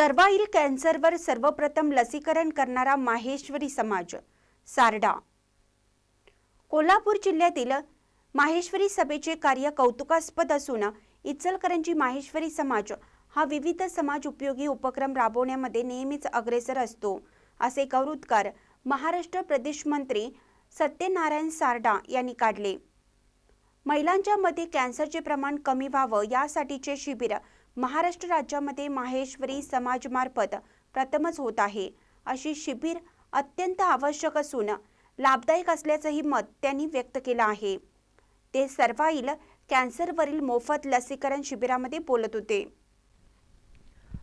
सर्वाईल कॅन्सरवर सर्वप्रथम लसीकरण करणारा माहेश्वरी समाज सारडा. कोल्हापूर जिल्ह्यातील माहेश्वरी सभेचे कार्य कौतुकास्पद असून इचलकरंजी माहेश्वरी समाज हा विविध समाज उपयोगी उपक्रम राबवण्यामध्ये नेहमीच अग्रेसर असतो असे गौरवोद्गार महाराष्ट्र प्रदेश मंत्री सत्यनारायण सारडा यांनी काढले. महिलांच्या मध्ये कॅन्सरचे प्रमाण कमी व्हावं यासाठीचे शिबिर महाराष्ट्र राज्यामध्ये माहेश्वरी समाजमार्फत प्रथमच होत आहे. अशी शिबिर अत्यंत आवश्यक असून लाभदायक असल्याचंही मत त्यांनी व्यक्त केलं आहे. ते सर्वाईल कॅन्सरवरील मोफत लसीकरण शिबिरामध्ये बोलत होते.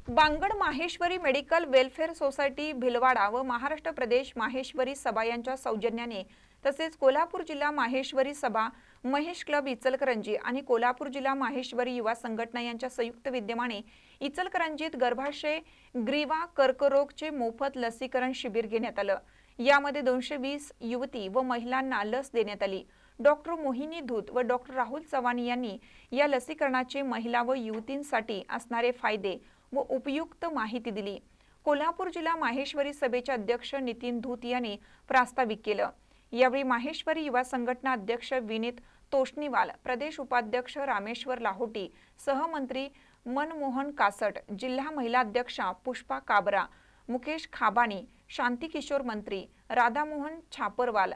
Bangad Maheshwari medical welfare society Bhilwara व महाराष्ट्र प्रदेश माहेश्वरी सभा यांच्या सौजन्याने तसेच कोल्हापूर जिल्हा माहेश्वरी सभा महेश क्लब इचलकरंजी आणि कोल्हापूर जिल्हा माहेश्वरी युवा संघटना यांच्या संयुक्त विद्यमाने इचलकरंजीत गर्भाशय ग्रीवा कर्करोगचे मोफत लसीकरण शिबिर घेण्यात आलं. यामध्ये दोनशे वीस युवती व महिलांना लस देण्यात आली. डॉक्टर मोहिनी धूत व डॉक्टर राहुल चव्हाण यांनी या लसीकरणाचे महिला व युवतींसाठी असणारे फायदे व उपयुक्त माहिती दिली. कोल्हापूर जिल्हा माहेश्वरी सभेचे अध्यक्ष नितीन धूत यांनी प्रास्ताविक केलं. यावेळी माहेश्वरी युवा संघटना अध्यक्ष विनीत तोष्णीवाल प्रदेश उपाध्यक्ष रामेश्वर लाहोटी सहमंत्री मनमोहन कासट जिल्हा महिला अध्यक्षा पुष्पा काबरा मुकेश खाबाणी शांती किशोर मंत्री राधामोहन छापरवाल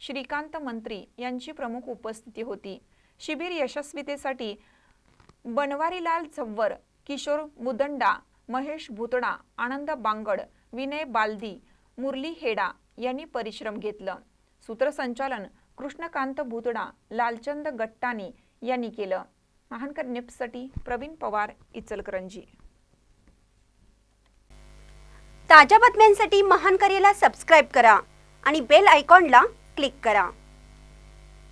श्रीकांत मंत्री यांची प्रमुख उपस्थिती होती. शिबिर यशस्वीतेसाठी बनवारीलाल झव्वर किशोर मुदंडा महेश भुतडा आनंद बांगड विनय बालदी मुरली हेडा यांनी परिश्रम घेतलं. सूत्रसंचालन कृष्णकांत भुतडा लालचंद गट्टानी यांनी केलं. महानकर निप्ससाठी प्रवीण पवार इचलकरंजी. ताज्या बातम्यांसाठी महानकरेला सबस्क्राईब करा आणि बेल आयकॉनला क्लिक करा.